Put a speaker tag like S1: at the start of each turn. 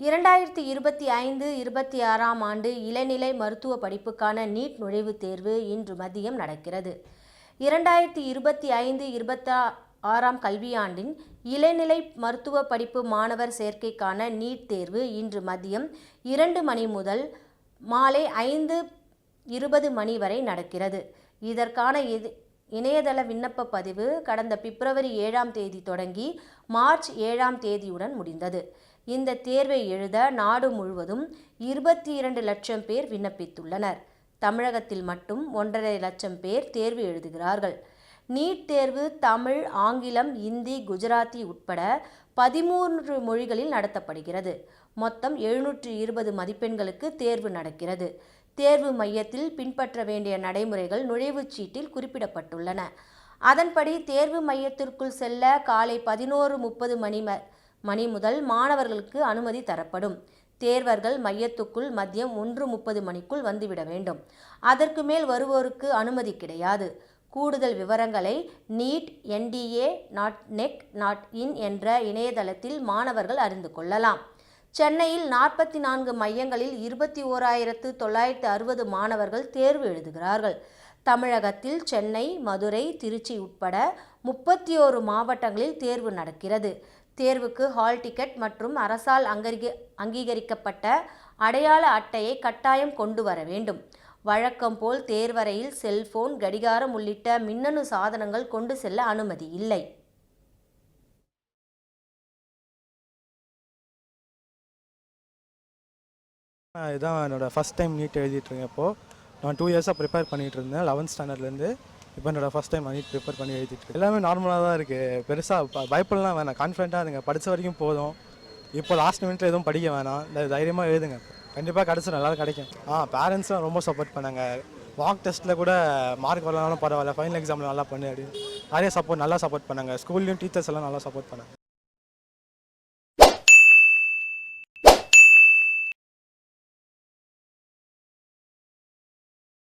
S1: இரண்டாயிரத்தி இருபத்தி ஐந்து இருபத்தி ஆறாம் ஆண்டு இளநிலை மருத்துவ படிப்புக்கான நீட் நுழைவுத் தேர்வு இன்று மதியம் நடக்கிறது. இரண்டாயிரத்தி இருபத்தி ஐந்து இருபத்தி ஆறாம் கல்வியாண்டின் இளநிலை மருத்துவ படிப்பு மாணவர் சேர்க்கைக்கான நீட் தேர்வு இன்று மதியம் இரண்டு மணி முதல் மாலை ஐந்து இருபது மணி வரை நடக்கிறது. இதற்கான இது இணையதள விண்ணப்ப பதிவு கடந்த பிப்ரவரி ஏழாம் தேதி தொடங்கி மார்ச் ஏழாம் தேதியுடன் முடிந்தது. இந்த தேர்வை எழுத நாடு முழுவதும் இருபத்தி இரண்டு லட்சம் பேர் விண்ணப்பித்துள்ளனர். தமிழகத்தில் மட்டும் ஒன்றரை லட்சம் பேர் தேர்வு எழுதுகிறார்கள். நீட் தேர்வு தமிழ் ஆங்கிலம் இந்தி குஜராத்தி உட்பட பதிமூன்று மொழிகளில் நடத்தப்படுகிறது. மொத்தம் எழுநூற்று இருபது மதிப்பெண்களுக்கு தேர்வு நடக்கிறது. தேர்வு மையத்தில் பின்பற்ற வேண்டிய நடைமுறைகள் நுழைவுச் சீட்டில் குறிப்பிடப்பட்டுள்ளன. அதன்படி தேர்வு மையத்திற்குள் செல்ல காலை பதினோரு முப்பது மணி ம- மணி முதல் மாணவர்களுக்கு அனுமதி தரப்படும். தேர்வர்கள் மையத்துக்குள் மதியம் ஒன்று முப்பது மணிக்குள் வந்துவிட வேண்டும். அதற்கு மேல் வருவோருக்கு அனுமதி கிடையாது. கூடுதல் விவரங்களை NEET NTA dot nic dot in என்ற இணையதளத்தில் மாணவர்கள் அறிந்து கொள்ளலாம். சென்னையில் நாற்பத்தி நான்கு மையங்களில் இருபத்தி ஓராயிரத்து தொள்ளாயிரத்து அறுபது மாணவர்கள் தேர்வு எழுதுகிறார்கள். தமிழகத்தில் சென்னை மதுரை திருச்சி உட்பட முப்பத்தி ஓரு மாவட்டங்களில் தேர்வு நடக்கிறது. தேர்வுக்கு ஹால் டிக்கெட் மற்றும் அரசால் அங்கீக அங்கீகரிக்கப்பட்ட அடையாள அட்டையை கட்டாயம் கொண்டு வர வேண்டும். வழக்கம் போல் தேர்வறையில் செல்போன் கடிகாரம் உள்ளிட்ட மின்னணு சாதனங்கள் கொண்டு செல்ல அனுமதி இல்லை.
S2: இதுதான் என்னோடய ஃபஸ்ட் டைம் நீட் எழுதிட்டுருக்கேன் இப்போது நான் டூ இயர்ஸாக ப்ரிப்பேர் பண்ணிகிட்டு இருந்தேன் லெவன்த் ஸ்டாண்டர்ட்லேருந்து இப்போ என்னோடய ஃபஸ்ட் டைம் நீட் ப்ரிப்பேர் பண்ணி எழுதிட்டு எல்லாமே நார்மலாக தான் இருக்குது பெருசாக பயப்படலாம் வேணாம். கான்ஃபிடென்ட்டாக இருங்க. படித்த வரைக்கும் போதும். இப்போ லாஸ்ட் மினிட்ல எதுவும் படிக்க வேணாம். இந்த தைரியமாக எழுதுங்க. கண்டிப்பாக கிடச்சி நல்லா கிடைக்கும். ஆ பேரண்ட்ஸ்லாம் ரொம்ப சப்போர்ட் பண்ணாங்க. வாக் டெஸ்ட்டில் கூட மார்க் வரலனாலும் பரவாயில்ல. ஃபைனல் எக்ஸாமில் நல்லா பண்ணு அப்படின்னு. நிறைய சப்போர்ட் நல்லா சப்போர்ட் பண்ணாங்க. ஸ்கூல்லையும் டீச்சர்ஸ் எல்லாம் நல்லா சப்போர்ட் பண்ணாங்க.